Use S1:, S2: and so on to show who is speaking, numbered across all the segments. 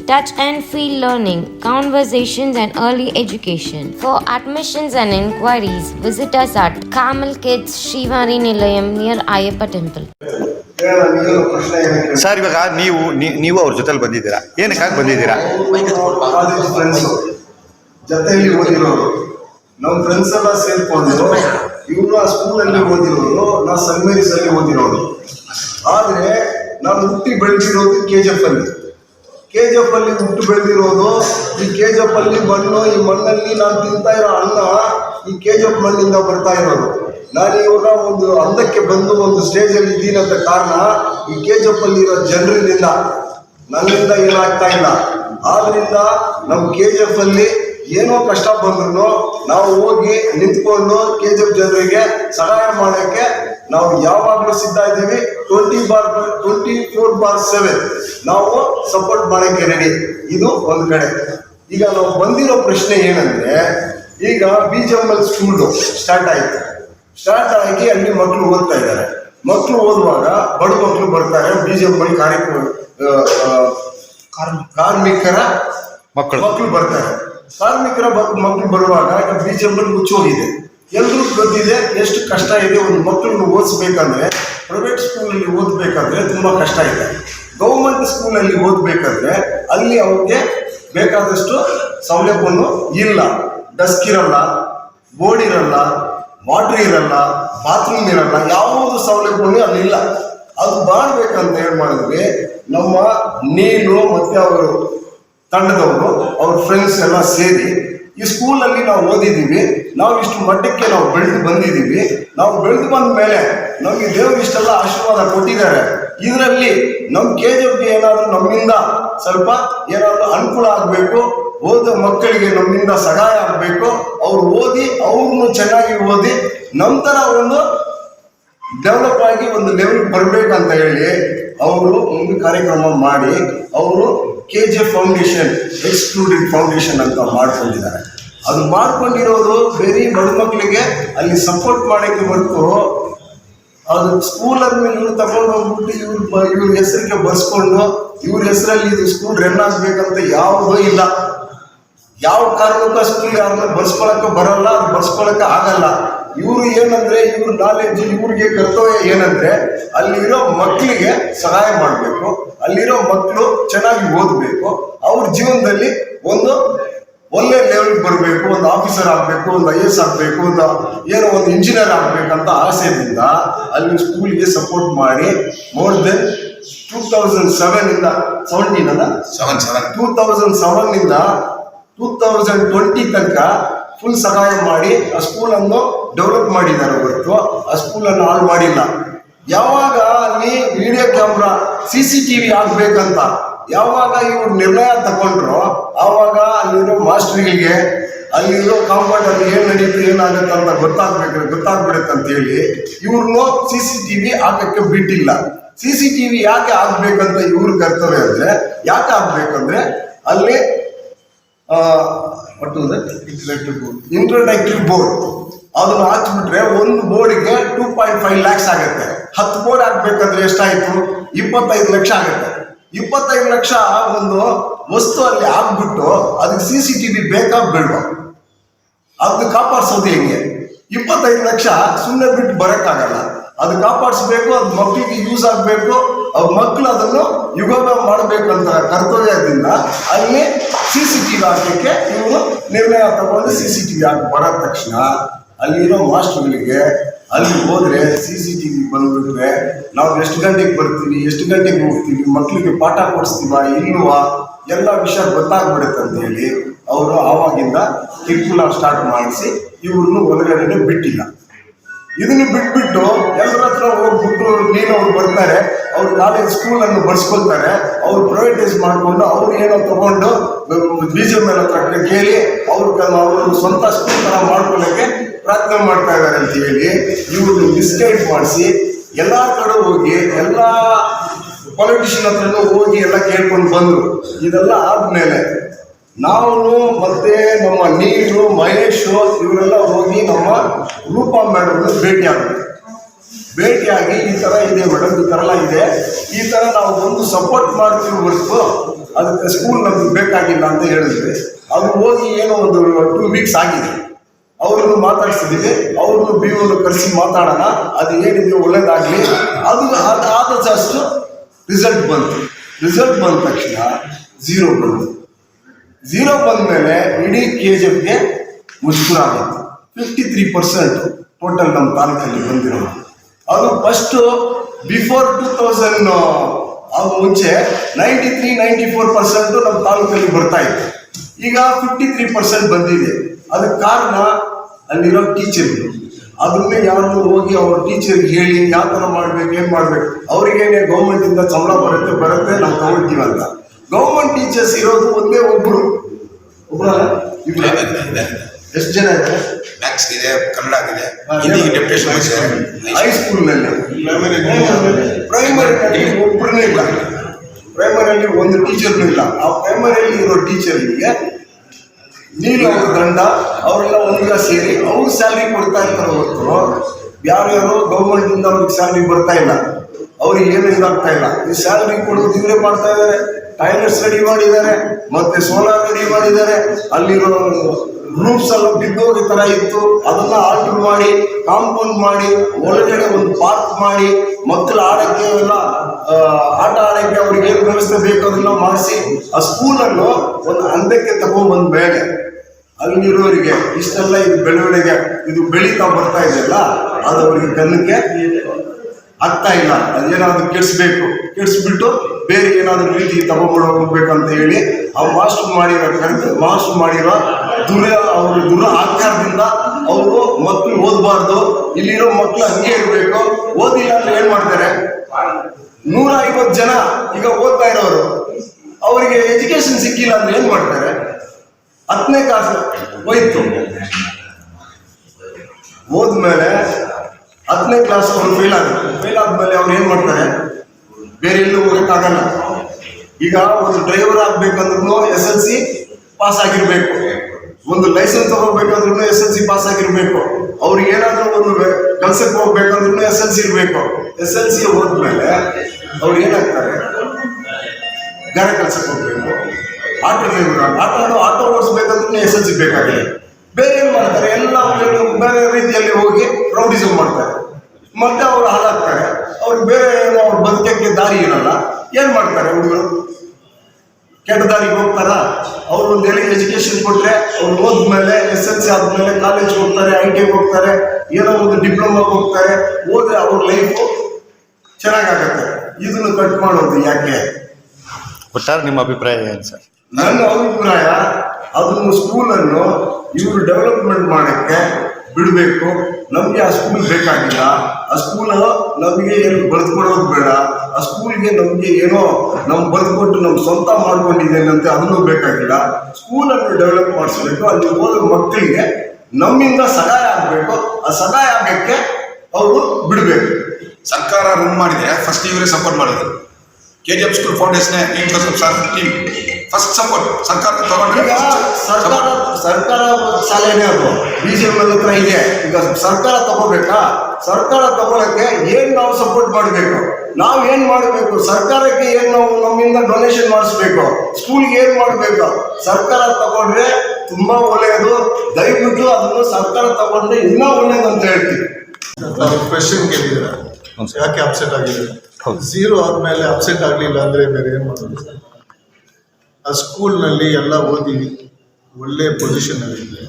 S1: touch and feel learning, conversations, and early education. For admissions and inquiries, visit us at Kamal Kids Shivari Nilayam near Ayappa Temple.
S2: Sir ಇವಾಗ ನೀವು ನೀವು ಅವ್ರ ಜೊತೆಲಿ ಬಂದಿದ್ದೀರಾ ಏನಕ್ಕಾಗಿ ಬಂದಿದ್ದೀರಾ
S3: college friends ಜೊತೆಯಲ್ಲಿ ಓದಿರೋರು ನಮ್ಮ ಫ್ರೆಂಡ್ಸ್ ಎಲ್ಲ ಸೇರ್ಕೊಂಡು ಇವರು ಆ ಸ್ಕೂಲಲ್ಲಿ ಓದಿರೋರು ನಾ ಸನ್ ಓದಿರೋರು ಆದ್ರೆ ನಾನು ಹುಟ್ಟಿ ಬೆಳೆದಿರೋದು ಕೆ ಜಿ ಎಫ್ ಅಲ್ಲಿ ಕೆ ಜಿ ಅಲ್ಲಿ ಹುಟ್ಟು ಬೆಳೆದಿರೋದು, ಈ ಕೆ ಜಿ ಅಲ್ಲಿ ಮಣ್ಣು, ಈ ಮಣ್ಣಲ್ಲಿ ನಾನು ತಿಂತಾ ಇರೋ ಅನ್ನ ಈ ಕೆ ಮಣ್ಣಿಂದ ಬರ್ತಾ ಇರೋದು. ನಾನು ಇವಾಗ ಒಂದು ಅಂದಕ್ಕೆ ಬಂದು ಒಂದು ಸ್ಟೇಜ್ ಅಲ್ಲಿ ಇದ್ದೀನಿ ಅಂತ ಕಾರಣ, ಈ ಕೆ ಜಿ ಅಲ್ಲಿ ಇರೋ ಜನರಿಂದ ನನ್ನಿಂದ ಏನಾಗ್ತಾ ಇಲ್ಲ. ಆದ್ರಿಂದ ನಮ್ಮ ಕೆ ಅಲ್ಲಿ ಏನೋ ಕಷ್ಟ ಬಂದ್ರು ನಾವು ಹೋಗಿ ನಿಂತ್ಕೊಂಡು ಕೆ ಜನರಿಗೆ ಸಹಾಯ ಮಾಡೋಕ್ಕೆ ನಾವು ಯಾವಾಗಲೂ ಸಿದ್ಧ ಇದ್ದೀವಿ twenty bar twenty four bar seven ನಾವು ಸಪೋರ್ಟ್ ಮಾಡೋಕ್ಕೆ ರೆಡಿ ಇದು ಒಂದು ಕಡೆ. ಈಗ ನಾವು ಬಂದಿರೋ ಪ್ರಶ್ನೆ ಏನಂದ್ರೆ ಈಗ B G M L school start ಆಯ್ತು. ಸ್ಟಾರ್ಟ್ ಆಗಿ ಅಲ್ಲಿ ಮಕ್ಕಳು ಓದ್ತಾ ಇದ್ದಾರೆ. ಮಕ್ಕಳು ಓದುವಾಗ ಬಡ ಮಕ್ಕಳು ಬರ್ತಾರೆ ಬಿ ಜಿ ಎಂ ಎಲ್ ಕಾರ್ಯಕ್ರಮ ಕಾರ್ಮಿಕರ
S2: ಮಕ್ಕಳು.
S3: ಮಕ್ಕಳು ಬರ್ತಾರೆ. ಕಾರ್ಮಿಕರ ಬ- ಮಕ್ಕಳು ಬರುವಾಗ ಈಗ ಬಿ ಜಿ ಎಂ ಎಲ್ ಮುಚ್ಚೋಗಿದೆ. ಎಲ್ರಿಗೂ ಗೊತ್ತಿದೆ ಎಷ್ಟು ಕಷ್ಟ ಇದೆ, ಒಂದು ಮಕ್ಕಳನ್ನು ಓದಿಸ್ಬೇಕಂದ್ರೆ ಪ್ರೈವೇಟ್ ಸ್ಕೂಲಲ್ಲಿ ಓದಬೇಕಾದ್ರೆ ತುಂಬ ಕಷ್ಟ ಇದೆ. ಗೌರ್ಮೆಂಟ್ ಸ್ಕೂಲಲ್ಲಿ ಓದಬೇಕಾದ್ರೆ ಅಲ್ಲಿ ಅವ್ರಿಗೆ ಬೇಕಾದಷ್ಟು ಸೌಲಭ್ಯವನ್ನು ಇಲ್ಲ. ಡಸ್ಕ್ ಇರಲ್ಲ ಬೋರ್ಡ್ ಇರಲ್ಲ ವಾಟ್ರ್ ಇರಲ್ಲ ಬಾತ್ರೂಮ್ ಇರಲ್ಲ, ಯಾವುದೇ ಸೌಲಭ್ಯಗಳು ಅಲ್ಲಿಲ್ಲ ಅದು ಮಾಡ್ಬೇಕಂತ ಏನು ಮಾಡಿದ್ವಿ? ನಮ್ಮ ನೀನು ಮತ್ತೆ ಅವರು ತಂಡದವರು, ಅವ್ರ ಫ್ರೆಂಡ್ಸ್ ಎಲ್ಲ ಸೇರಿ ಈ ಸ್ಕೂಲಲ್ಲಿ ನಾವು ಓದಿದ್ದೀವಿ, ನಾವು ಇಷ್ಟು ಮಟ್ಟಕ್ಕೆ ನಾವು ಬೆಳೆದು ಬಂದಿದ್ದೀವಿ, ನಾವು ಬೆಳೆದು ಬಂದ ಮೇಲೆ ನಮಗೆ ದೇವರು ಇಷ್ಟೆಲ್ಲ ಆಶೀರ್ವಾದ ಕೊಟ್ಟಿದ್ದಾರೆ. ಇದರಲ್ಲಿ ನಮ್ಮ ಕೆ ಜಿ ಎಫ್ಗೆ ಏನಾದರೂ ನಮ್ಮಿಂದ ಸ್ವಲ್ಪ ಏನಾದರೂ ಅನುಕೂಲ ಆಗಬೇಕು, ಓದೋ ಮಕ್ಕಳಿಗೆ ನಮ್ಮಿಂದ ಸಹಾಯ ಆಗಬೇಕು, ಅವ್ರು ಓದಿ ಅವ್ರನ್ನು ಚೆನ್ನಾಗಿ ಓದಿ ನಂತರ ಒಂದು ಡೆವಲಪ್ ಆಗಿ ಒಂದು ಲೆವೆಲ್ ಬರಬೇಕಂತ ಹೇಳಿ ಅವರು ಒಂದು ಕಾರ್ಯಕ್ರಮ ಮಾಡಿ, ಅವರು K J foundation excluded foundation ಅಂತ ಮಾಡ್ಕೊಂಡಿದ್ದಾರೆ. ಅದು ಮಾಡ್ಕೊಂಡಿರೋದು ಬೇರೆ ಬಡ ಮಕ್ಕಳಿಗೆ ಅಲ್ಲಿ ಸಪೋರ್ಟ್ ಮಾಡೋಕ್ಕೆ ಹೊರತು ಅದು ಸ್ಕೂಲಲ್ಲಿ ಇವ್ರು ತಗೊಂಡು ಹೋಗ್ಬಿಟ್ಟು ಇವ್ರ ಇವ್ರ ಹೆಸರಿಗೆ ಬರ್ಸ್ಕೊಂಡು ಇವ್ರ ಹೆಸರಲ್ಲಿ ಇದು ಸ್ಕೂಲ್ ರನ್ ಆಗ್ಬೇಕಂತ ಯಾವುದೂ ಇಲ್ಲ. ಯಾವ ಕಾರಣಕ್ಕೂ ಸ್ಕೂಲ್ ಯಾರನ್ನ ಬರ್ಸ್ಕೊಳಕ್ಕೆ ಬರಲ್ಲ ಅದು ಬರ್ಸ್ಕೊಳಕ್ಕೆ ಆಗಲ್ಲ. ಇವರು ಏನಂದ್ರೆ ಇವ್ರ ನಾಲೆಜ್ ಇವ್ರಿಗೆ ಕರ್ತವ್ಯ ಏನಂದ್ರೆ ಅಲ್ಲಿರೋ ಮಕ್ಕಳಿಗೆ ಸಹಾಯ ಮಾಡಬೇಕು ಅಲ್ಲಿರೋ ಮಕ್ಕಳು ಚೆನ್ನಾಗಿ ಓದಬೇಕು ಅವ್ರ ಜೀವನದಲ್ಲಿ ಒಂದು ಒಳ್ಳೆ ಲೆವೆಲ್ ಬರಬೇಕು ಒಂದು ಆಫೀಸರ್ ಆಗಬೇಕು ಒಂದು ಐ ಎಸ್ ಆಗಬೇಕು ಒಂದು ಏನೋ ಒಂದು ಇಂಜಿನಿಯರ್ ಆಗಬೇಕಂತ ಆಸೆಯಿಂದ ಅಲ್ಲಿ ಸ್ಕೂಲ್ಗೆ ಸಪೋರ್ಟ್ ಮಾಡಿ more than two thousand seven ಇಂದ ಸೆವೆಂಟೀನ್ ಅಲ್ಲ?
S2: Seven seven
S3: two thousand seven ಇಂದ ಟೂ ತೌಸಂಡ್ ಟ್ವೆಂಟಿ ತನಕ ಫುಲ್ ಸಹಾಯ ಮಾಡಿ ಆ ಸ್ಕೂಲನ್ನು ಡೆವಲಪ್ ಮಾಡಿದ್ದಾರೆ ಹೊರತು ಆ ಸ್ಕೂಲನ್ನು ಹಾಳು ಮಾಡಿಲ್ಲ. ಯಾವಾಗ ಅಲ್ಲಿ video camera C C T V ಆಗ್ಬೇಕಂತ, ಯಾವಾಗ ಇವ್ರು ನಿರ್ಣಯ ತಗೊಂಡ್ರು, ಆವಾಗ ಅಲ್ಲಿರೋ ಮಾಸ್ಟ್ರಿಗಳಿಗೆ, ಅಲ್ಲಿರೋ ಕಾಂಪೌಂಡ್ ಅಲ್ಲಿ ಏನು ನಡೀತು, ಏನಾಗುತ್ತೆ ಅಂತ ಗೊತ್ತಾಗ್ಬೇಕು, ಗೊತ್ತಾಗ್ಬಿಡುತ್ತೆ ಅಂತ ಹೇಳಿ ಸಿ ಸಿ ಟಿ ವಿ ಹಾಕಕ್ಕೆ ಬಿಟ್ಟಿಲ್ಲ. ಸಿ ಸಿ ಟಿ ವಿ ಯಾಕೆ ಆಗ್ಬೇಕಂತ ಇವ್ರ ಕರ್ತವ್ಯ ಅಂದ್ರೆ, ಯಾಕೆ ಆಗ್ಬೇಕಂದ್ರೆ ಅಲ್ಲಿ ಇಂಟ್ರೊಡಕ್ಟಿವ್ ಬೋರ್ಡ್ ಅದನ್ನ ಹಾಕ್ಬಿಟ್ರೆ ಒಂದು ಬೋರ್ಡ್ಗೆ ಟೂ ಪಾಯಿಂಟ್ ಫೈವ್ ಲ್ಯಾಕ್ಸ್ ಆಗುತ್ತೆ. ಹತ್ತು ಬೋರ್ಡ್ ಹಾಕ್ಬೇಕಂದ್ರೆ ಎಷ್ಟಾಯ್ತು? ಇಪ್ಪತ್ತೈದು ಲಕ್ಷ ಆಗುತ್ತೆ. ಇಪ್ಪತ್ತೈದು ಲಕ್ಷ ಒಂದು ವಸ್ತು ಅಲ್ಲಿ ಹಾಕ್ಬಿಟ್ಟು ಅದಕ್ಕೆ ಸಿ ಸಿ ಟಿ ವಿ ಬೇಕಾ ಅದನ್ನ ಕಾಪಾಡ್ಸೋದು ಹೆಂಗೆ? ಇಪ್ಪತ್ತೈದು ಲಕ್ಷ ಸುಮ್ಮನೆ ಬಿಟ್ಟು ಬರೋಕ್ಕಾಗಲ್ಲ. ಅದು ಕಾಪಾಡಿಸ್ಬೇಕು, ಅದು ಮಕ್ಕಳಿಗೆ ಯೂಸ್ ಆಗಬೇಕು, ಅವ್ರ ಮಕ್ಕಳು ಅದನ್ನು ಯುಗಮ ಮಾಡಬೇಕಂತ ಕರ್ತವ್ಯದಿಂದ ಅಲ್ಲಿ ಸಿ ಸಿ ಟಿ ವಿ ಹಾಕಲಿಕ್ಕೆ ಇವನು ನಿರ್ಣಯ ತಗೊಂಡು ಸಿ ಸಿ ಟಿ ವಿ ಹಾಕಿ ಬರೋ ತಕ್ಷಣ. ಅಲ್ಲಿರೋ ಮಾಸ್ಟರ್ಗಳಿಗೆ ಅಲ್ಲಿ ಹೋದ್ರೆ ಸಿ ಸಿ ಟಿ ವಿ ಬಂದ್ಬಿಟ್ರೆ, ನಾವು ಎಷ್ಟು ಗಂಟೆಗೆ ಬರ್ತೀವಿ ಎಷ್ಟು ಗಂಟೆಗೆ ಹೋಗ್ತೀವಿ ಮಕ್ಕಳಿಗೆ ಪಾಠ ಕೊಡಿಸ್ತೀವ, ಇಲ್ವಾ, ಎಲ್ಲ ವಿಷಯ ಗೊತ್ತಾಗ್ಬಿಡುತ್ತೆ ಅಂತ ಹೇಳಿ ಅವರು ಆವಾಗಿಂದ ಕಿರುಕುಳ ಸ್ಟಾರ್ಟ್ ಮಾಡಿಸಿ ಇವ್ರನ್ನು ಒಳಗಡೆ ಬಿಟ್ಟಿಲ್ಲ. ಇದನ್ನು ಬಿಟ್ಬಿಟ್ಟು ಎಲ್ಲರ ಹತ್ರ ಹೋಗ್ಬಿಟ್ಟು ನೀನು ಅವ್ರು ಬರ್ತಾರೆ, ಅವ್ರು ಕಾಲೇಜ್ ಸ್ಕೂಲನ್ನು ಬಡ್ಸ್ಕೊಳ್ತಾರೆ ಅವ್ರು ಪ್ರೈವೇಟೈಸ್ ಮಾಡಿಕೊಂಡು ಅವ್ರು ಏನೋ ತಗೊಂಡು ಬಿ ಜೆ ಮೇಲೆ ಹತ್ರ ಕೇಳಿ, ಅವ್ರ ಅವ್ರ ಸ್ವಂತ ಸ್ಕೂಲ್ ಥರ ಮಾಡ್ಕೊಳ್ಳೋಕ್ಕೆ ಪ್ರಯತ್ನ ಮಾಡ್ತಾ ಇದ್ದಾರೆ ಅಂತ ಹೇಳಿ ಇವ್ರನ್ನ ಮಿಸ್ಗೈಡ್ ಮಾಡಿಸಿ ಎಲ್ಲ ಕಡೆ ಹೋಗಿ ಎಲ್ಲ ಪೊಲಿಟಿಷಿಯನ್ ಹತ್ರನೂ ಹೋಗಿ ಎಲ್ಲ ಕೇಳ್ಕೊಂಡು ಬಂದರು. ಇದೆಲ್ಲ ಆದ್ಮೇಲೆ ನಾವು ಮತ್ತೆ ನಮ್ಮ ನೀರು ಮಹೇಶ್ ಇವರೆಲ್ಲ ಹೋಗಿ ನಮ್ಮ ರೂಪಾ ಮೇಡಮ್ ಭೇಟಿ ಆದ್ವಿ. ಭೇಟಿಯಾಗಿ ಈ ಥರ ಇದೆ ಮೇಡಮ್ ಈ ಇದೆ. ಈ ಥರ ನಾವು ಬಂದು ಸಪೋರ್ಟ್ ಮಾಡ್ತೀವಿ ಹೊರತು ಅದಕ್ಕೆ ಸ್ಕೂಲ್ ನಮ್ಗೆ ಬೇಕಾಗಿಲ್ಲ ಅಂತ ಹೇಳಿದ್ವಿ. ಅದು ಹೋಗಿ ಏನೋ ಒಂದು ಟೂ ವೀಕ್ಸ್ ಆಗಿದೆ. ಅವ್ರನ್ನು ಮಾತಾಡಿಸಿದೀವಿ ಅವ್ರನ್ನು ಬಿ ಒನ್ನು ಕರೆಸಿ ಮಾತಾಡೋಣ, ಅದು ಏನಿದೆ ಒಳ್ಳೇದಾಗಲಿ. ಅದು ಅದು ಆದಷ್ಟು ರಿಸಲ್ಟ್ ಬಂತು. ರಿಸಲ್ಟ್ ಬಂದ ತಕ್ಷಣ ಝೀರೋ ಬಂತು. ಝೀರೋ ಬಂದಮೇಲೆ ಇಡೀ ಕೆ ಜಿ ಎಫ್ಗೆ ಮುಷ್ಕರ ಆಗುತ್ತೆ ಫಿಫ್ಟಿ ತ್ರೀ ಪರ್ಸೆಂಟ್ ಟೋಟಲ್ ನಮ್ಮ ತಾಲೂಕಲ್ಲಿ ಬಂದಿರೋದು ಅದು ಫಸ್ಟು ಬಿಫೋರ್ ಟೂ ತೌಸಂಡ್ ಅದು ಮುಂಚೆ ninety three ninety four percent ನಮ್ಮ ತಾಲೂಕಲ್ಲಿ ಬರ್ತಾ ಇತ್ತು. ಈಗ ಫಿಫ್ಟಿ ತ್ರೀ ಪರ್ಸೆಂಟ್ ಬಂದಿದೆ. ಅದಕ್ಕೆ ಕಾರಣ ಅಲ್ಲಿರೋ ಟೀಚರ್ಗಳು ಅದನ್ನೇ ಯಾರು ಹೋಗಿ ಅವ್ರ ಟೀಚರ್ ಹೇಳಿ ಯಾವ ಥರ ಮಾಡ್ಬೇಕು ಏನು ಮಾಡ್ಬೇಕು ಅವ್ರಿಗೇನೆ ಗೌರ್ಮೆಂಟಿಂದ ಸಂಬಳ ಬರುತ್ತೆ ಬರುತ್ತೆ ನಾವು ತಗೊಳ್ತೀವಿ ಅಂತ. ಗೌರ್ಮೆಂಟ್ ಟೀಚರ್ಸ್ ಇರೋದು ಒಂದೇ ಇಬ್ರು. ಎಷ್ಟು ಜನ ಇದ್ದಾರೆ
S4: ಮ್ಯಾಥ್ಸ್ ಇದೆ ಕನ್ನಡ ಇದೆ ಹಿಂದಿಗೆ ಡೆಪ್ಟೇಷನ್ ಇದೆ
S3: ಹೈಸ್ಕೂಲ್ನಲ್ಲಿ ಪ್ರೈಮರಿನಲ್ಲಿ ಒಬ್ಬರನ್ನೂ ಇಲ್ಲ. ಪ್ರೈಮರಿಯಲ್ಲಿ ಒಂದು ಟೀಚರ್ನೂ ಇಲ್ಲ. ಆ ಪ್ರೈಮರಿಯಲ್ಲಿ ಇರೋ ಟೀಚರ್ಗೆ ನೀನು ಅವ್ರ ಗಂಡ, ಅವರೆಲ್ಲ ಒಂದಿಗ ಸೇರಿ, ಅವ್ರು ಸ್ಯಾಲ್ರಿ ಕೊಡ್ತಾ ಇರ್ತಾರೆ ಹೊರತು. ಯಾರ್ಯಾರು ಗೌರ್ಮೆಂಟಿಂದ ಅವ್ರಿಗೆ ಸ್ಯಾಲ್ರಿ ಬರ್ತಾ ಇಲ್ಲ, ಅವ್ರಿಗೆ ಏನು ಇದಾಗ್ತಾ ಇಲ್ಲ. ಈ ಸ್ಯಾಲ್ರಿ ಕೊಡೋದು ಇವರೇ ಮಾಡ್ತಾ ಇದ್ದಾರೆ. ಟೈಲರ್ಸ್ ರೆಡಿ ಮಾಡಿದ್ದಾರೆ, ಮತ್ತೆ ಸೋಲಾರ್ ರೆಡಿ ಮಾಡಿದ್ದಾರೆ. ಅಲ್ಲಿರೋ ರೂಮ್ಸ್ ಎಲ್ಲ ಬಿದ್ದೋಗಿ ತರ ಇತ್ತು. ಅದನ್ನ ಆಲ್ಟರ್ ಮಾಡಿ ಕಾಂಪೌಂಡ್ ಮಾಡಿ, ಒಳಗಡೆ ಒಂದು ಪಾರ್ಕ್ ಮಾಡಿ, ಮಕ್ಕಳು ಆಡಕ್ಕೆ ಎಲ್ಲ ಆಟ ಆಡಕ್ಕೆ ಅವ್ರಿಗೆ ಏನು ವ್ಯವಸ್ಥೆ ಬೇಕು ಅದನ್ನ ಮಾಡಿಸಿ, ಆ ಸ್ಕೂಲನ್ನು ಒಂದು ಹಂತಕ್ಕೆ ತಗೊಂಡ್ಬಂದ ಮೇಲೆ ಅಲ್ಲಿರೋರಿಗೆ ಇಷ್ಟೆಲ್ಲ ಇದು ಬೆಳವಣಿಗೆ, ಇದು ಬೆಳೀತಾ ಬರ್ತಾ ಇದೆಯಲ್ಲ ಅದು ಅವರಿಗೆ ಕಣ್ಣಿಗೆ ಆಗ್ತಾ ಇಲ್ಲ. ಅದೇನಾದ್ರು ಕೆಡಿಸ್ಬೇಕು, ಕೆಡಿಸ್ಬಿಟ್ಟು ಬೇರೆ ಏನಾದರೂ ರೀತಿ ತಗೊಂಡು ಅಂತ ಹೇಳಿ ಆ ಮಾಸ್ಟರ್ ಮಾಡಿರೋ ಕಂತ ಮಾಸ್ಟರ್ ಮಾಡಿರೋ ದುರ, ಅವ್ರ ದುರ ಆಕಾರದಿಂದ ಅವರು ಮಕ್ಕಳು ಓದಬಾರ್ದು, ಇಲ್ಲಿರೋ ಮಕ್ಕಳು ಹಂಗೆ ಇರಬೇಕು, ಓದಿಲ್ಲ ಅಂದ್ರೆ ಏನ್ ಮಾಡ್ತಾರೆ? ನೂರ ಐವತ್ತು ಜನ ಈಗ ಓದ್ತಾ ಇರೋರು, ಅವರಿಗೆ ಎಜುಕೇಶನ್ ಸಿಕ್ಕಿಲ್ಲ ಅಂದ್ರೆ ಏನ್ ಮಾಡ್ತಾರೆ? ಹತ್ತನೇ ಕ್ಲಾಸ್ ಹೋಯ್ತು. ಹೋದ್ಮೇಲೆ ಹತ್ತನೇ ಕ್ಲಾಸ್ ಅವ್ರು ಫೇಲ್ ಆದ್ರು. ಫೇಲ್ ಆದ್ಮೇಲೆ ಅವ್ರು ಏನ್ ಮಾಡ್ತಾರೆ? ಬೇರೆ ಎಲ್ಲೂ ಹೋಗಕ್ಕಾಗಲ್ಲ ಈಗ ಒಂದು ಡ್ರೈವರ್ ಆಗ್ಬೇಕಂದ್ರೂ ಎಸ್ ಎಲ್ ಸಿ ಪಾಸ್ ಆಗಿರ್ಬೇಕು. ಒಂದು ಲೈಸೆನ್ಸ್ ತಗೋಬೇಕಂದ್ರೂ ಎಸ್ ಎಲ್ ಸಿ ಪಾಸ್ ಆಗಿರ್ಬೇಕು. ಅವ್ರಿಗೆ ಏನಾದ್ರೂ ಒಂದು ಕೆಲ್ಸಕ್ಕೆ ಹೋಗ್ಬೇಕಂದ್ರೂ ಎಸ್ ಎಲ್ ಸಿ ಇರಬೇಕು. ಎಸ್ ಎಲ್ ಸಿ ಹೋದ್ಮೇಲೆ ಅವ್ರು ಏನಾಗ್ತಾರೆ ಗಾರೆ ಕೆಲ್ಸಕ್ಕೆ ಹೋಗ್ಬೇಕು. ಆಟೋ ಡ್ರೈವರ್, ಆಟೋ ಆಡೋ ಆಟೋ ಓಡಿಸ್ಬೇಕಂದ್ರೆ ಎಸ್ ಎಲ್ ಸಿ ಬೇಕಾಗಿದೆ. ಬೇರೆ ಏನು ಮಾಡ್ತಾರೆ? ಎಲ್ಲ ಬೇರೆ ರೀತಿಯಲ್ಲಿ ಹೋಗಿ ರೌಡಿಸಮ್ ಮಾಡ್ತಾರೆ. ಮತ್ತೆ ಅವರು ಹಾಳಾಗ್ತಾರೆ. ಅವ್ರು ಬೇರೆ ಏನು ಅವ್ರ ಬದುಕಕ್ಕೆ ದಾರಿ ಇರಲ್ಲ ಏನು ಮಾಡ್ತಾರೆ ಹುಡುಗರು? ಕೆಟ್ಟ ದಾರಿಗೆ ಹೋಗ್ತಾರ? ಅವ್ರು ಒಂದು ಹೇಳಿ ಎಜುಕೇಶನ್ ಕೊಟ್ರೆ, ಅವ್ರು ಹೋದ್ಮೇಲೆ ಎಸ್ ಎಲ್ ಸಿ ಆದ್ಮೇಲೆ ಕಾಲೇಜ್ ಹೋಗ್ತಾರೆ ಐ ಟಿ ಹೋಗ್ತಾರೆ, ಏನೋ ಒಂದು ಡಿಪ್ಲೊಮಾ ಹೋಗ್ತಾರೆ, ಹೋದ್ರೆ ಅವ್ರ ಲೈಫು ಚೆನ್ನಾಗಾಗತ್ತೆ. ಇದನ್ನು ಕಟ್ ಮಾಡೋದು ಯಾಕೆ?
S2: ಒಟ್ಟಾರೆ ನಿಮ್ಮ ಅಭಿಪ್ರಾಯ ಏನು ಸರ್?
S3: ನನ್ನ ಅಭಿಪ್ರಾಯ ಅದನ್ನು ಸ್ಕೂಲನ್ನು ಇವರು ಡೆವಲಪ್ಮೆಂಟ್ ಮಾಡೋಕ್ಕೆ ಬಿಡಬೇಕು. ನಮಗೆ ಆ ಸ್ಕೂಲ್ ಬೇಕಾಗಿಲ್ಲ. ಆ ಸ್ಕೂಲ್ ನಮಗೆ ಏನು ಬರೆದುಕೊಡೋದು ಬೇಡ. ಆ ಸ್ಕೂಲ್ಗೆ ನಮಗೆ ಏನೋ ನಮ್ಮ ಬರೆದುಕೊಟ್ಟು ನಮ್ಮ ಸ್ವಂತ ಮಾಡ್ಕೊಂಡಿದ್ದೇನೆ ಅಂತ ಅದನ್ನು ಬೇಕಾಗಿಲ್ಲ. ಸ್ಕೂಲನ್ನು ಡೆವಲಪ್ ಮಾಡಿಸ್ಬೇಕು. ಅಲ್ಲಿ ಓದೋ ಮಕ್ಕಳಿಗೆ ನಮ್ಮಿಂದ ಸಹಾಯ ಆಗಬೇಕು. ಆ ಸಹಾಯ ಆಗಕ್ಕೆ ಅವರು ಬಿಡಬೇಕು.
S4: ಸರ್ಕಾರ ರನ್ ಮಾಡಿದ್ರೆ ಫಸ್ಟ್ ಇವರೇ ಸಪೋರ್ಟ್ ಮಾಡಿದ್ರು K G F school foundation sir team first support ಸರ್ಕಾರ ತಗೊಂಡ್ರೆ
S3: ಸರ್ಕಾರ ಸರ್ಕಾರ ಶಾಲೆನೇ ಅದು. ಬಿ ಜೆ ಪಿ ಹತ್ರ ಇದೆ. ಈಗ ಸರ್ಕಾರ ತಗೋಬೇಕಾ? ಸರ್ಕಾರ ತಗೊಳಕ್ಕೆ ಏನ್ ನಾವು ಸಪೋರ್ಟ್ ಮಾಡಬೇಕು? ನಾವು ಏನ್ ಮಾಡಬೇಕು? ಸರ್ಕಾರಕ್ಕೆ ಏನ್ ನಾವು ನಮ್ಮಿಂದ ಡೊನೇಷನ್ ಮಾಡಿಸ್ಬೇಕು? ಸ್ಕೂಲ್ಗೆ ಏನ್ ಮಾಡಬೇಕು? ಸರ್ಕಾರ ತಗೊಂಡ್ರೆ ತುಂಬಾ ಒಳ್ಳೆಯದು ದಯವಿಟ್ಟು ಅದನ್ನು ಸರ್ಕಾರ ತಗೊಂಡ್ರೆ ಇನ್ನೂ ಒಳ್ಳೇದು ಅಂತ ಹೇಳ್ತೀವಿ
S5: ಕ್ವೆಶನ್ ಕೇಳಿದ್ರೆ ಯಾಕೆ ಅಪ್ಸೆಟ್ ಆಗಿದೆ
S2: ಜೀರೋ
S5: ಝೀರೋ ಆದ್ಮೇಲೆ ಅಪ್ಸೆಟ್ ಆಗ್ಲಿಲ್ಲ ಅಂದ್ರೆ ಬೇರೆ ಏನ್ ಮಾಡೋದು? ಸರ್ ಆ ಸ್ಕೂಲ್ನಲ್ಲಿ ಎಲ್ಲ ಓದಿ ಒಳ್ಳೆ ಪೊಸಿಷನ್ ಅಲ್ಲಿ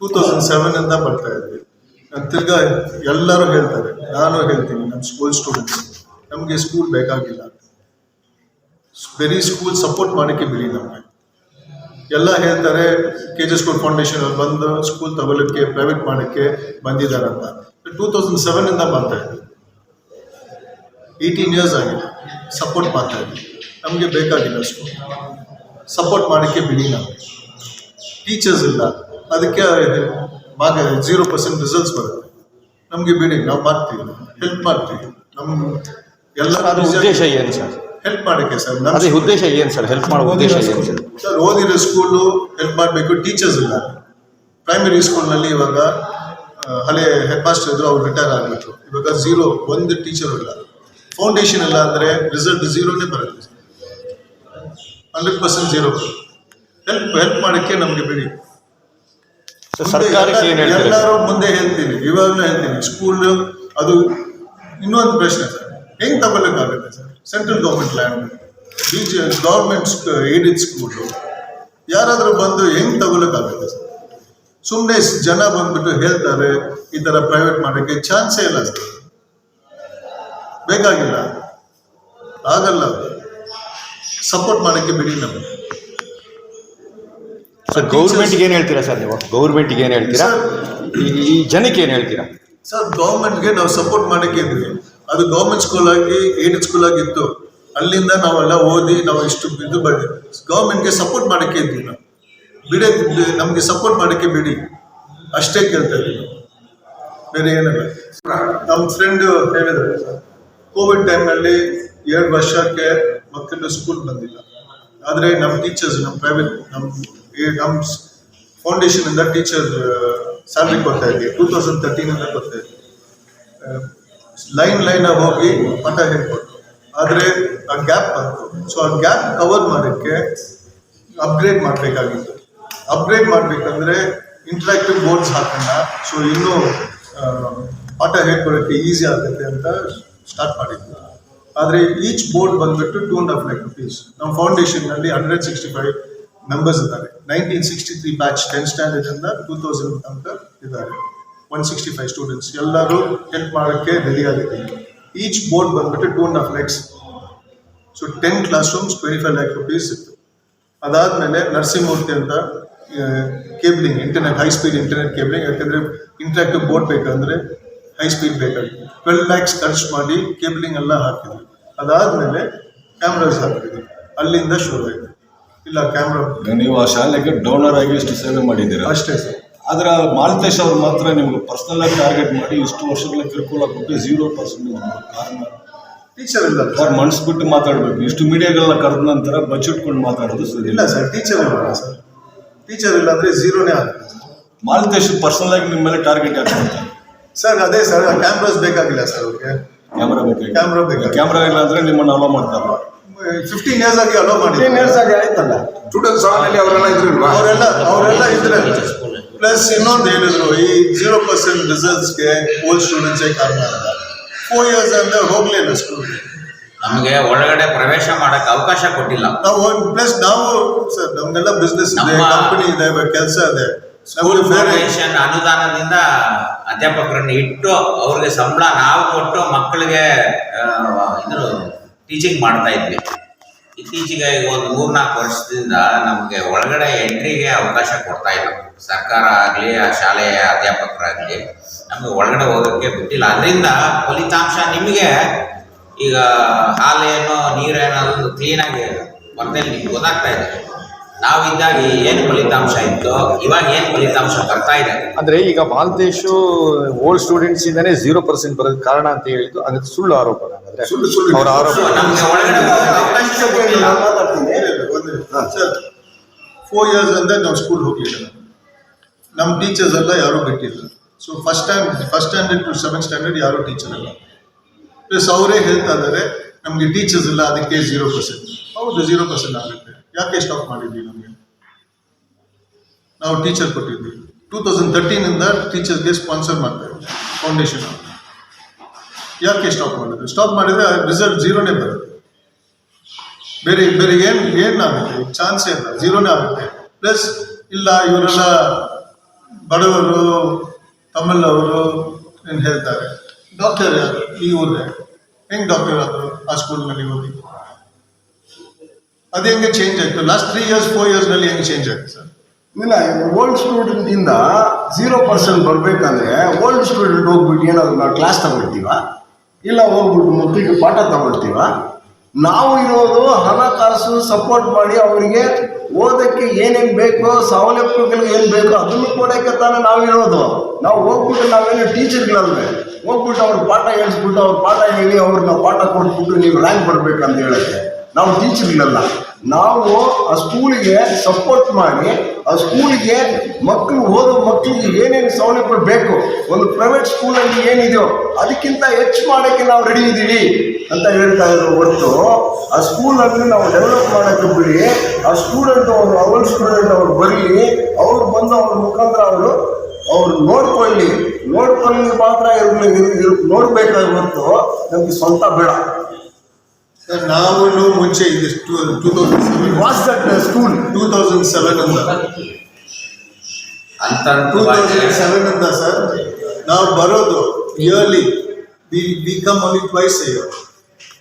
S5: ಟೂ ತೌಸಂಡ್ ಇಂದ ಬರ್ತಾ ಇದ್ವಿ. ತಿರ್ಗಾ ಎಲ್ಲರೂ ಹೇಳ್ತಾರೆ, ನಾನು ಹೇಳ್ತೀನಿ ನಮ್ಮ ಸ್ಕೂಲ್ ಸ್ಟೂಡೆಂಟ್ಸ್ ನಮಗೆ ಸ್ಕೂಲ್ ಬೇಕಾಗಿಲ್ಲ ಬರೀ ಸ್ಕೂಲ್ ಸಪೋರ್ಟ್ ಮಾಡೋಕ್ಕೆ ಬಿಡಿ ನಮಗೆ. ಎಲ್ಲ ಹೇಳ್ತಾರೆ ಕೆ ಜಿ ಸ್ಕೂಲ್ ಫೌಂಡೇಶನ್ ಬಂದು ಸ್ಕೂಲ್ ತಗೊಳ್ಳೋಕ್ಕೆ ಪ್ರೈವೇಟ್ ಮಾಡೋಕ್ಕೆ ಬಂದಿದ್ದಾರೆ ಅಂತ ಟೂ ತೌಸಂಡ್ ಸೆವೆನಿಂದ ಮಾಡ್ತಾ ಇದ್ದೀವಿ ಏಯ್ಟೀನ್ ಇಯರ್ಸ್ ಆಗಿದೆ. ಸಪೋರ್ಟ್ ಮಾಡ್ತಾ ಇದ್ದೀವಿ ನಮಗೆ ಬೇಕಾಗಿಲ್ಲ ಸ್ಕೂಲ್ ಸಪೋರ್ಟ್ ಮಾಡೋಕ್ಕೆ ಬಿಡಿ ನಾವು. ಟೀಚರ್ಸ್ ಇಲ್ಲ. ಅದಕ್ಕೆ ಭಾಗ ಜೀರೋ ಪರ್ಸೆಂಟ್ ರಿಸಲ್ಟ್ಸ್ ಬರುತ್ತೆ. ನಮಗೆ ಬಿಡಿ ನಾವು ಮಾಡ್ತೀವಿ. ಹೆಲ್ಪ್ ಮಾಡ್ತೀವಿ. ನಮ್ಮ ಎಲ್ಲ
S2: ಅದು ಉದ್ದೇಶ ಏನು ಸರ್?
S5: ಹೆಲ್ಪ್ ಮಾಡೋಕ್ಕೆ ಸರ್
S2: ಅದೇ
S5: ನಮ್ಮ
S2: ಉದ್ದೇಶ ಏನು ಸರ್? ಹೆಲ್ಪ್ ಮಾಡೋ ಉದ್ದೇಶ ಏನು ಸರ್?
S5: ಸರ್ ಓದಿರೋ ಸ್ಕೂಲು ಹೆಲ್ಪ್ ಮಾಡಬೇಕು ಟೀಚರ್ಸ್ ಇಲ್ಲ. ಪ್ರೈಮರಿ ಸ್ಕೂಲ್ನಲ್ಲಿ ಇವಾಗ ಹಳೆ ಹೆಡ್ ಮಾಸ್ಟರ್ ಇದ್ರು ಅವ್ರು ರಿಟೈರ್ ಆಗಿಬಿಟ್ರು. ಇವಾಗ ಝೀರೋ ಒಂದು ಟೀಚರ್ ಇಲ್ಲ. ಫೌಂಡೇಶನ್ ಇಲ್ಲ ಅಂದರೆ ರಿಸಲ್ಟ್ ಝೀರೋನೇ ಬರುತ್ತೆ hundred percent zero help help ಮಾಡೋಕ್ಕೆ ನಮಗೆ ಬಿಡಿ. ಎಲ್ಲರೂ ಮುಂದೆ ಹೇಳ್ತೀನಿ ಇವಾಗಲೂ ಹೇಳ್ತೀನಿ. ಸ್ಕೂಲ್ ಅದು ಇನ್ನೊಂದು ಪ್ರಶ್ನೆ ಸರ್. ಹೆಂಗ್ ತಗೊಳ್ಳೋಕ್ಕಾಗುತ್ತೆ sir? Central government land beach government aided school ಯಾರಾದರೂ ಬಂದು ಹೆಂಗ್ ತಗೊಳ್ಳೋಕ್ಕಾಗುತ್ತೆ ಸರ್? ಸುಮ್ಮನೆ ಜನ ಬಂದ್ಬಿಟ್ಟು ಹೇಳ್ತಾರೆ ಈ ಥರ ಪ್ರೈವೇಟ್ ಮಾಡೋಕ್ಕೆ ಚಾನ್ಸೇ ಇಲ್ಲ ಸರ್. ಬೇಕಾಗಿಲ್ಲ. ಆಗಲ್ಲ ಸಪೋರ್ಟ್ ಮಾಡೋಕ್ಕೆ ಬಿಡಿ ನಮಗೆ
S2: ಸರ್ ಗೌರ್ಮೆಂಟ್ಗೆ ಏನು ಹೇಳ್ತೀರಾ ಸರ್ ನೀವು? ಗೌರ್ಮೆಂಟ್ಗೆ ಏನು ಹೇಳ್ತೀರಾ? ಈ- ಜನಕ್ಕೆ ಏನು ಹೇಳ್ತೀರಾ?
S5: ಸರ್ ಗೌರ್ಮೆಂಟ್ಗೆ ನಾವು ಸಪೋರ್ಟ್ ಮಾಡಕ್ಕೆ ಇದ್ವಿ ಅದು ಗೌರ್ಮೆಂಟ್ ಸ್ಕೂಲ್ ಆಗಿ ಏಡೆಡ್ ಸ್ಕೂಲ್ ಆಗಿತ್ತು ಅಲ್ಲಿಂದ ನಾವೆಲ್ಲ ಓದಿ ನಾವು ಇಷ್ಟು ಇದು ಬಡಿ ಗೌರ್ಮೆಂಟ್ಗೆ ಸಪೋರ್ಟ್ ಮಾಡಕ್ಕೆ ಇದ್ವಿ ನಾವು. ಬಿಡಿ ನಮಗೆ ಸಪೋರ್ಟ್ ಮಾಡಕ್ಕೆ ಬಿಡಿ. ಅಷ್ಟೇ ಕೇಳ್ತಾ ಇದ್ವಿ ಬೇರೆ ಏನಲ್ಲ. ನಮ್ಮ ಫ್ರೆಂಡ್ ಹೇಳಿದ್ರು ಸರ್ ಕೋವಿಡ್ ಟೈಮಲ್ಲಿ ಎರಡು ವರ್ಷಕ್ಕೆ ಮಕ್ಕಳು ಸ್ಕೂಲ್ ಬಂದಿಲ್ಲ. ಆದರೆ ನಮ್ಮ ಟೀಚರ್ಸ್ ನಮ್ಮ ಪ್ರೈವೇಟ್ ನಮ್ಮ ನಮ್ಮ ಫೌಂಡೇಶನ್ ಇಂದ ಟೀಚರ್ ಸ್ಯಾಲ್ರಿ ಕೊಡ್ತಾ ಇದ್ವಿ. ಟೂ ತೌಸಂಡ್ ತರ್ಟೀನಿಂದ ಕೊಡ್ತಾ ಇದ್ವಿ. ಲೈನ್ ಲೈನ್ ಹೋಗಿ ಮಠ ಹೇಳ್ಕೊಟ್ಟು ಆದರೆ ಆ ಗ್ಯಾಪ್ ಬಂತು. ಸೊ ಆ ಗ್ಯಾಪ್ ಕವರ್ ಮಾಡೋಕ್ಕೆ ಅಪ್ಗ್ರೇಡ್ ಮಾಡಬೇಕಾಗಿತ್ತು. ಅಪ್ಗ್ರೇಡ್ ಮಾಡಬೇಕಂದ್ರೆ ಇಂಟ್ರಾಕ್ಟಿವ್ ಬೋರ್ಡ್ಸ್ ಹಾಕೋಣ. ಸೊ ಇನ್ನೂ ಪಾಠ ಹೇಳ್ಕೊಡೋಕ್ಕೆ ಈಸಿ ಆಗುತ್ತೆ ಅಂತ ಸ್ಟಾರ್ಟ್ ಮಾಡಿದ್ವಿ. ಆದರೆ ಈಚ್ ಬೋರ್ಡ್ ಬಂದ್ಬಿಟ್ಟು two and half lakh rupees ನಮ್ಮ ಫೌಂಡೇಶನ್ನಲ್ಲಿ ಹಂಡ್ರೆಡ್ ಸಿಕ್ಸ್ಟಿ ಫೈವ್ ಮೆಂಬರ್ಸ್ ಇದ್ದಾರೆ. Nineteen sixty three batch ten standard ಇಂದ ಟೂ ತೌಸಂಡ್ ತನಕ ಇದ್ದಾರೆ. ಒನ್ ಸಿಕ್ಸ್ಟಿ ಫೈವ್ ಸ್ಟೂಡೆಂಟ್ಸ್ ಎಲ್ಲರೂ ಹೆಲ್ಪ್ ಮಾಡೋಕ್ಕೆ ರೆಡಿ ಈಚ್ ಬೋರ್ಡ್ ಬಂದ್ಬಿಟ್ಟು two and half lakhs so ten class rooms twenty five lakh rupees ಇತ್ತು. ಅದಾದಮೇಲೆ ನರಸಿಂಹಮೂರ್ತಿ ಅಂತ cabling internet high speed internet cabling ಯಾಕಂದರೆ ಇಂಟ್ರಾಕ್ಟಿವ್ ಬೋರ್ಡ್ ಬೇಕಂದರೆ ಹೈ ಸ್ಪೀಡ್ ಬೇಕಾಗಿತ್ತು ಟ್ವೆಲ್ ಲ್ಯಾಕ್ಸ್ ಖರ್ಚು ಮಾಡಿ ಕೇಬಲಿಂಗ್ ಎಲ್ಲ ಹಾಕಿದ್ರು. ಅದಾದಮೇಲೆ ಕ್ಯಾಮ್ರಾಸ್ ಹಾಕಿದ್ರು. ಅಲ್ಲಿಂದ ಶುರು ಆಯಿತು. ಇಲ್ಲ ಕ್ಯಾಮ್ರಾ
S6: ನೀವು ಆ ಶಾಲೆಗೆ ಡೋನರ್ ಆಗಿ ಇಷ್ಟು ಸೇವೆ ಮಾಡಿದ್ದೀರಾ?
S5: ಅಷ್ಟೇ ಸರ್.
S6: ಆದ್ರೆ ಮಾಲ್ತೇಶ್ ಅವರು ಮಾತ್ರ ನಿಮ್ಗೆ ಪರ್ಸನಲ್ ಆಗಿ ಟಾರ್ಗೆಟ್ ಮಾಡಿ ಇಷ್ಟು ವರ್ಷಗಳ ಕಿರುಕುಳ ಕೊಟ್ಟು ಜೀರೋ ಪರ್ಸೆಂಟೇಜ್ ಕಾರಣ.
S5: ಟೀಚರ್ ಇಲ್ಲ.
S6: ಸರ್ ಮನ್ಸ್ಬಿಟ್ಟು ಮಾತಾಡಬೇಕು. ಇಷ್ಟು ಮೀಡಿಯಾಗಳನ್ನ ಕರೆದ ನಂತರ ಬಚ್ಚಿಟ್ಕೊಂಡು ಮಾತಾಡೋದು ಸರ್
S5: ಇಲ್ಲ. ಸರ್ ಟೀಚರ್ ಇಲ್ಲ ಸರ್. ಟೀಚರ್ ಇಲ್ಲ ಅಂದರೆ ಝೀರೋನೇ ಆಗುತ್ತೆ.
S6: ಮಾಲ್ತೇಶ್ ಪರ್ಸನಲ್ ಆಗಿ ನಿಮ್ಮ ಮೇಲೆ ಟಾರ್ಗೆಟ್ ಯಾಕೆ ಮಾಡ್ತಾರೆ?
S5: ಸರ್ ಅದೇ ಸರ್ ಕ್ಯಾಮ್ರಾಸ್ ಬೇಕಾಗಿಲ್ಲ ಸರ್ ಅವ್ರಿಗೆ.
S6: ಕ್ಯಾಮ್ರಾ ಬೇಕು
S5: ಕ್ಯಾಮ್ರಾ ಬೇಕಾಗಿಲ್ಲ.
S6: ಕ್ಯಾಮ್ರಾ ಇಲ್ಲ ಅಂದ್ರೆ ನಿಮ್ಮನ್ನ ಅಲೋ ಮಾಡ್ತಾರೆ.
S5: ಫಿಫ್ಟೀನ್ ಇಯರ್ಸ್ ಆಗಿ ಅಲೋ ಮಾಡಿ
S4: ಸ್ಟೂಡೆಂಟ್ಸ್ ಅಲ್ಲಿ ಅವರೆಲ್ಲ ಇದ್ರು
S5: ಅವರೆಲ್ಲ ಅವರೆಲ್ಲ ಇದ್ರೆ ಪ್ಲಸ್ ಇನ್ನೊಂದು ಹೇಳಿದ್ರು ಈ ಜೀರೋ ಪರ್ಸೆಂಟ್ ರಿಸಲ್ಟ್ಸ್ಗೆ ಓಲ್ಡ್ ಸ್ಟೂಡೆಂಟ್ಸೇ ಕಾರಣ ಅಂತ. ಫೋರ್ ಇಯರ್ಸ್ ಅಂದ್ರೆ ಹೋಗ್ಲಿಲ್ಲ ಸ್ಕೂಲ್
S7: ನಮಗೆ ಒಳಗಡೆ ಪ್ರವೇಶ ಮಾಡಕ್ಕೆ ಅವಕಾಶ ಕೊಟ್ಟಿಲ್ಲ.
S5: ನಾವು ಪ್ಲಸ್ ನಾವು ಸರ್ ನಮ್ದೆಲ್ಲ ಬಿಸ್ನೆಸ್ ಇದೆ ಕಂಪನಿ ಇದೆ ಕೆಲಸ ಇದೆ.
S7: ಸ್ಕೂಲ್ ಫೌಂಡೇಶನ್ ಅನುದಾನದಿಂದ ಅಧ್ಯಾಪಕರನ್ನು ಇಟ್ಟು ಅವ್ರಿಗೆ ಸಂಬಳ ನಾವು ಕೊಟ್ಟು ಮಕ್ಕಳಿಗೆ ಇದ್ರು ಟೀಚಿಂಗ್ ಮಾಡ್ತಾ ಇದ್ವಿ. ಇತ್ತೀಚೆಗೆ ಈಗ ಒಂದು ಮೂರ್ನಾಲ್ಕು ವರ್ಷದಿಂದ ನಮಗೆ ಒಳಗಡೆ ಎಂಟ್ರಿಗೆ ಅವಕಾಶ ಕೊಡ್ತಾ ಇಲ್ಲ. ಸರ್ಕಾರ ಆಗಲಿ ಆ ಶಾಲೆಯ ಅಧ್ಯಾಪಕರಾಗಲಿ ನಮಗೆ ಒಳಗಡೆ ಹೋಗೋಕ್ಕೆ ಬಿಟ್ಟಿಲ್ಲ. ಅದರಿಂದ ಫಲಿತಾಂಶ ನಿಮಗೆ ಈಗ ಹಾಲೇನೋ ನೀರೇನೋ ಅದೊಂದು ಕ್ಲೀನಾಗಿ ಬರ್ದಲ್ಲಿ ನಿಮ್ಗೆ ಗೊತ್ತಾಗ್ತಾ ಇದೆ. ನಾವಿದ್ದಾಗ ಏನು ಫಲಿತಾಂಶ ಇತ್ತು ಇವಾಗ ಏನು ಫಲಿತಾಂಶ ಬರ್ತಾ ಇದೆ?
S2: ಅಂದ್ರೆ ಈಗ ಮಾಲ್ತೇಶು ಓಲ್ಡ್ ಸ್ಟೂಡೆಂಟ್ಸ್ ಇಂದಾನೆ ಜೀರೋ ಪರ್ಸೆಂಟ್ ಬರೋದ್ ಕಾರಣ ಅಂತ ಹೇಳಿದ್ದು ಅದಕ್ಕೆ ಸುಳ್ಳು ಆರೋಪ ಹಾಗಾದ್ರೆ
S3: ಸುಳ್ಳು ಸುಳ್ಳು.
S2: ಅವರ ಆರೋಪ.
S7: ನಮಗೆ ಒಳಗಡೆ
S5: ಫೋರ್ ಇಯರ್ಸ್ ಅಂದ್ರೆ ನಾವು ಸ್ಕೂಲ್ ಹೋಗ್ಲಿಲ್ಲ. ನಮ್ಮ ಟೀಚರ್ಸ್ ಎಲ್ಲ ಯಾರೂ ಬಿಟ್ಟಿಲ್ಲ. So first time first standard to seventh standard ಯಾರು ಟೀಚರ್ ಅಲ್ಲ. ಪ್ಲಸ್ ಅವರೇ ಹೇಳ್ತಾ ಇದ್ದಾರೆ ನಮಗೆ ಟೀಚರ್ಸ್ ಇಲ್ಲ ಅದಕ್ಕೆ ಜೀರೋ ಪರ್ಸೆಂಟ್ ಹೌದು ಜೀರೋ ಪರ್ಸೆಂಟ್ ಆಗುತ್ತೆ. ಯಾಕೆ ಸ್ಟಾಪ್ ಮಾಡಿದ್ವಿ ನಮಗೆ? ನಾವು ಟೀಚರ್ ಕೊಟ್ಟಿದ್ವಿ. ಟೂ ತೌಸಂಡ್ ತರ್ಟೀನಿಂದ ಟೀಚರ್ಸ್ಗೆ ಸ್ಪಾನ್ಸರ್ ಮಾಡ್ತೇವೆ ಫೌಂಡೇಶನ್ ಯಾಕೆ ಸ್ಟಾಪ್ ಮಾಡಿದ್ರು? ಸ್ಟಾಪ್ ಮಾಡಿದ್ರೆ ರಿಸಲ್ಟ್ ಜೀರೋನೇ ಬರುತ್ತೆ. ಬೇರೆ ಬೇರೆ ಏನು ಏನಾಗುತ್ತೆ ಚಾನ್ಸೇ ಇಲ್ಲ. ಜೀರೋನೇ ಆಗುತ್ತೆ. ಪ್ಲಸ್ ಇಲ್ಲ, ಇವರೆಲ್ಲ ಬಡವರು ತಮಿಳ್ ಅವರು ಏನು ಹೇಳ್ತಾರೆ? ಡಾಕ್ಟರ್ ಯಾರು? ಈ ಊರೇ ಹೆಂಗ್ ಡಾಕ್ಟರ್ ಆದರು? ಆ ಸ್ಕೂಲ್ನಲ್ಲಿ ಓದಿ ಅದು ಹೆಂಗೆ ಚೇಂಜ್ ಆಯಿತು? ಲಾಸ್ಟ್ ತ್ರೀ ಇಯರ್ಸ್ ಫೋರ್ ಇಯರ್ಸ್ನಲ್ಲಿ ಹೆಂಗೆ ಚೇಂಜ್ ಆಯ್ತು ಸರ್?
S3: ಇಲ್ಲ ಓಲ್ಡ್ ಸ್ಟೂಡೆಂಟ್ ಇಂದ ಝೀರೋ ಪರ್ಸೆಂಟ್ ಬರಬೇಕಂದ್ರೆ ಓಲ್ಡ್ ಸ್ಟೂಡೆಂಟ್ ಹೋಗ್ಬಿಟ್ಟು ಏನಾದ್ರು ನಾವು ಕ್ಲಾಸ್ ತಗೊಳ್ತೀವ? ಇಲ್ಲ, ಹೋಗ್ಬಿಟ್ಟು ಮಕ್ಕಳಿಗೆ ಪಾಠ ತಗೊಳ್ತೀವ? ನಾವು ಇರೋದು ಹಣಕಾಸು ಸಪೋರ್ಟ್ ಮಾಡಿ ಅವರಿಗೆ ಓದಕ್ಕೆ ಏನೇನು ಬೇಕೋ ಸವಲತ್ತುಗಳು ಏನು ಬೇಕೋ ಅದನ್ನು ಕೊಡೋಕ್ಕೆ ತಾನೇ ನಾವಿರೋದು ನಾವು ಹೋಗ್ಬಿಟ್ಟು ನಾವೇನು ಟೀಚರ್ಗಳಲ್ವೇ ಹೋಗ್ಬಿಟ್ಟು ಅವ್ರ ಪಾಠ ಹೇಳಿಸ್ಬಿಟ್ಟು ಅವ್ರ ಪಾಠ ಹೇಳಿ ಅವ್ರನ್ನ ಪಾಠ ಕೊಟ್ಬಿಟ್ಟು ನೀವು ರ್ಯಾಂಕ್ ಬರ್ಬೇಕಂತ ಹೇಳಕ್ಕೆ ನಾವು ಟೀಚರ್ಗಳಲ್ಲ ನಾವು ಆ ಸ್ಕೂಲಿಗೆ ಸಪೋರ್ಟ್ ಮಾಡಿ, ಆ ಸ್ಕೂಲಿಗೆ ಮಕ್ಕಳು ಓದೋ ಮಕ್ಕಳಿಗೆ ಏನೇನು ಸೌಲಭ್ಯಗಳು ಬೇಕು ಒಂದು ಪ್ರೈವೇಟ್ ಸ್ಕೂಲಲ್ಲಿ ಏನಿದೆಯೋ ಅದಕ್ಕಿಂತ ಹೆಚ್ಚು ಮಾಡೋಕ್ಕೆ ನಾವು ರೆಡಿ ಇದ್ದೀವಿ ಅಂತ ಹೇಳ್ತಾ ಇದ್ರು ಹೊರತು, ಆ ಸ್ಕೂಲಲ್ಲಿ ನಾವು ಡೆವಲಪ್ ಮಾಡೋಕ್ಕೆ ಬಿಡಿ, ಆ ಸ್ಟೂಡೆಂಟ್ ಅವರು ಅವಲ್ ಸ್ಟೂಡೆಂಟ್ ಅವ್ರು ಬರಲಿ ಅವ್ರು ಬಂದು ಅವ್ರ ಮುಖಾಂತರ ಅವರು, ಅವ್ರು ನೋಡ್ಕೊಳ್ಳಿ ನೋಡ್ಕೊಳ್ಳಿ ಮಾತ್ರ ಇರಲಿ ನೋಡ್ಬೇಕಾಗಿ ಹೊರತು ನಮಗೆ ಸ್ವಂತ ಬೇಡ.
S5: ಸರ್ ನಾವು ಮುಂಚೆ ಇದು two thousand seven
S3: was that school
S5: two thousand seven ಅಂತ.
S7: ಅಂತ
S5: ಟೂ ತೌಸಂಡ್ ಸೆವೆನ್ ಅಂತ ಸರ್. ನಾವು ಬರೋದು yearly we we come only twice year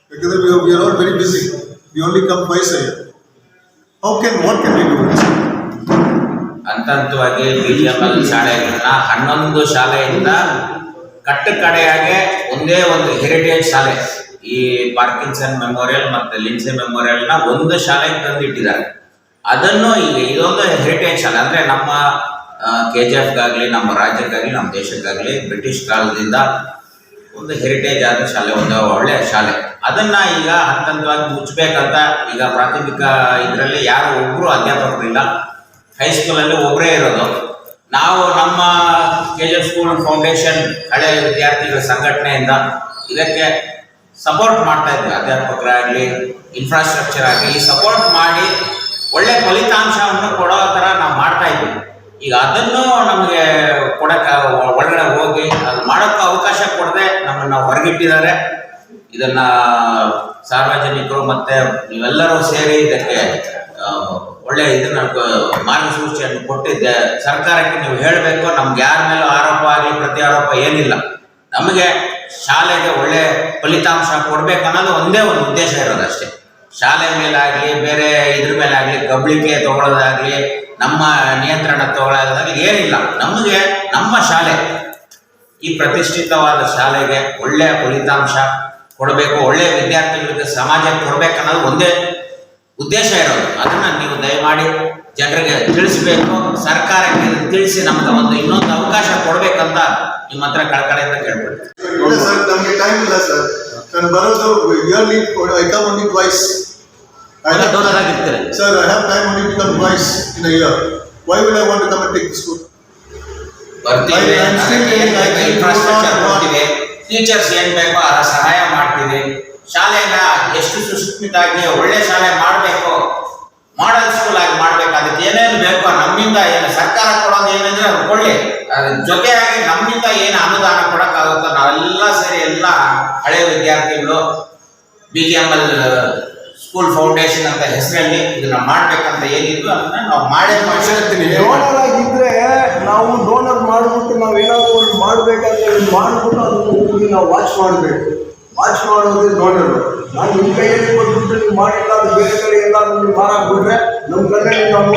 S5: ಯಾಕಂದ್ರೆ we we are not very busy we only come twice year how can what can we do
S7: ಹಂತ ಹಂತವಾಗಿ L ಶಾಲೆಗಳನ್ನ ಹನ್ನೊಂದು ಶಾಲೆಯಿಂದ ಕಟ್ಟ ಕಡೆಯಾಗೆ ಒಂದೇ ಒಂದು ಹೆರಿಟೇಜ್ ಶಾಲೆ. ಈ ಪಾರ್ಕಿನ್ಸನ್ ಮೆಮೋರಿಯಲ್ ಮತ್ತೆ ಲಿನ್ಸೆ ನ ಒಂದು ಶಾಲೆಗೆ ತಂದಿಟ್ಟಿದ್ದಾರೆ. ಅದನ್ನು ಈಗ ಇದೊಂದು ಹೆರಿಟೇಜ್ ಶಾಲೆ, ಅಂದ್ರೆ ನಮ್ಮ ಕೆ ಜಿ ಎಫ್ಗಾಗಲಿ ನಮ್ಮ ರಾಜ್ಯಕ್ಕಾಗ್ಲಿ, ನಮ್ಮ ದೇಶಕ್ಕಾಗ್ಲಿ ಬ್ರಿಟಿಷ್ ಕಾಲದಿಂದ ಒಂದು ಹೆರಿಟೇಜ್ ಆದ ಶಾಲೆ, ಒಂದು ಒಳ್ಳೆಯ ಶಾಲೆ. ಅದನ್ನ ಈಗ ಹಂತ ಹಂತವಾಗಿ ಮುಚ್ಚಬೇಕಂತ ಈಗ ಪ್ರಾಥಮಿಕ ಇದರಲ್ಲಿ ಯಾರು ಒಬ್ಬರು ಅಧ್ಯಾಪಕರಿಲ್ಲ. ಹೈಸ್ಕೂಲಲ್ಲಿ ಒಬ್ಬರೇ ಇರೋದು. ನಾವು ನಮ್ಮ K G F school foundation ಹಳೆ ವಿದ್ಯಾರ್ಥಿಗಳ ಸಂಘಟನೆಯಿಂದ ಇದಕ್ಕೆ ಸಪೋರ್ಟ್ ಮಾಡ್ತಾ ಇದ್ದಾರೆ, ಅಧ್ಯಾಪಕರಾಗಲಿ ಇನ್ಫ್ರಾಸ್ಟ್ರಕ್ಚರ್ ಆಗಲಿ ಸಪೋರ್ಟ್ ಮಾಡಿ ಒಳ್ಳೆ ಫಲಿತಾಂಶವನ್ನು ಕೊಡೋ ಥರ ನಾವು ಮಾಡ್ತಾ ಇದ್ದೀವಿ. ಈಗ ಅದನ್ನು ನಮಗೆ ಕೊಡಕ್ಕೆ ಒಳಗಡೆ ಹೋಗಿ ಅದು ಮಾಡೋಕ್ಕೆ ಅವಕಾಶ ಕೊಡದೆ ನಮ್ಮನ್ನು ಹೊರಗಿಟ್ಟಿದ್ದಾರೆ. ಇದನ್ನ ಸಾರ್ವಜನಿಕರು ಮತ್ತೆ ನೀವೆಲ್ಲರೂ ಸೇರಿ ಇದಕ್ಕೆ ಒಳ್ಳೆ ಇದನ್ನ ಮಾರ್ಗಸೂಚಿಯನ್ನು ಕೊಟ್ಟಿದ್ದೆ. ಸರ್ಕಾರಕ್ಕೆ ನೀವು ಹೇಳಬೇಕು, ನಮ್ಗೆ ಯಾರ ಮೇಲೂ ಆರೋಪ ಆಗಲಿ ಪ್ರತಿ ಆರೋಪ ಏನಿಲ್ಲ. ನಮಗೆ ಶಾಲೆಗೆ ಒಳ್ಳೆ ಫಲಿತಾಂಶ ಕೊಡ್ಬೇಕು ಅನ್ನೋದು ಒಂದೇ ಒಂದು ಉದ್ದೇಶ ಇರೋದಷ್ಟೇ ಶಾಲೆ ಮೇಲಾಗಲಿ, ಬೇರೆ ಇದ್ರ ಮೇಲಾಗಲಿ ಗಬ್ಳಿಕೆ ತಗೊಳ್ಳೋದಾಗ್ಲಿ, ನಮ್ಮ ನಿಯಂತ್ರಣ ತಗೊಳ್ಳೋದಾಗಲಿ ಏನಿಲ್ಲ. ನಮಗೆ, ನಮ್ಮ ಶಾಲೆ ಈ ಪ್ರತಿಷ್ಠಿತವಾದ ಶಾಲೆಗೆ ಒಳ್ಳೆಯ ಫಲಿತಾಂಶ ಕೊಡಬೇಕು ಒಳ್ಳೆಯ ವಿದ್ಯಾರ್ಥಿಗಳಿಗೆ ಸಮಾಜಕ್ಕೆ ಕೊಡಬೇಕು ಅನ್ನೋದು ಒಂದೇ ಉದ್ದೇಶ ಇರೋದು. ಅದನ್ನು ನೀವು ದಯಮಾಡಿ ಜನರಿಗೆ ತಿಳಿಸ್ಬೇಕು. ಸರ್ಕಾರಕ್ಕೆ ತಿಳಿಸಿ ನಮಗೆ ಒಂದು ಇನ್ನೊಂದು ಅವಕಾಶ ಕೊಡ್ಬೇಕಂತ ನಿಮ್ಮ ಹತ್ರ ಅಂತ
S5: ಇಲ್ಲ ಸರ್ ನಮಗೆ ಟೈಮ್ ಇಲ್ಲ ಸರ್. ನಾನು ಬರೋದು yearly I come only twice
S7: donor ಆಗಿರ್ತೀರಿ.
S5: Sir I have time only to come twice in a year why will I want to come and take school
S7: ಬರ್ತೀವಿ
S5: I'm still getting like it.
S7: Infrastructure ಕೊಡ್ತೀವಿ. Teachers ಏನ್ ಬೇಕೋ ಅದರ ಸಹಾಯ ಮಾಡ್ತೀವಿ. ಶಾಲೆನ ಎಷ್ಟು ಸುಸ್ಮಿತಾಗಿ ಒಳ್ಳೆ ಶಾಲೆ ಮಾಡಬೇಕು ಮಾಡಲ್ ಸ್ಕೂಲ್ ಆಗಿ ಮಾಡ್ಬೇಕು ಅದಕ್ಕೆ ಏನೇನು ಬೇಕೋ ನಮ್ಮಿಂದ ಏನು ಸರ್ಕಾರ ಕೊಡೋದು ಏನಂದ್ರೆ ಅದು ಕೊಡ್ಲಿ ಜೊತೆಯಾಗಿ ನಮ್ಮಿಂದ ಏನು ಅನುದಾನ ಕೊಡಕ್ಕಾಗುತ್ತೋ ನಾವೆಲ್ಲ ಸೇರಿ ಎಲ್ಲ ಹಳೆ ವಿದ್ಯಾರ್ಥಿಗಳು B G M L school foundation ಅಂತ ಹೆಸರಲ್ಲಿ ಇದನ್ನ ಮಾಡ್ಬೇಕಂತ ಏನಿದ್ರು ಅದನ್ನ ನಾವು ಮಾಡೇ
S3: ಡೋನರ್ ಆಗಿದ್ರೆ ನಾವು ಡೋನರ್ ಮಾಡ್ಬಿಟ್ಟು ನಾವು ಏನಾದ್ರು ಒಂದು ಮಾಡ್ಬೇಕಂದ್ರೆ ಮಾಡಿಬಿಟ್ಟು ಅದನ್ನ ಹೋಗಿ ನಾವು ವಾಚ್ ಮಾಡಬೇಕು. ವಾಚ್ ಮಾಡೋದೇ ಡೋನರ್ ನಾನು ನಿಮ್ಮ ಕೈಯಲ್ಲಿ ನೀವು ಮಾಡಿಲ್ಲ ಅದು ಬೇರೆ ಕಡೆ ಎಲ್ಲ ನೀವು ಮಾರಾಕ್ಬಿಟ್ರೆ ನಮ್ಮ ಕಣ್ಣಲ್ಲಿ ನಾವು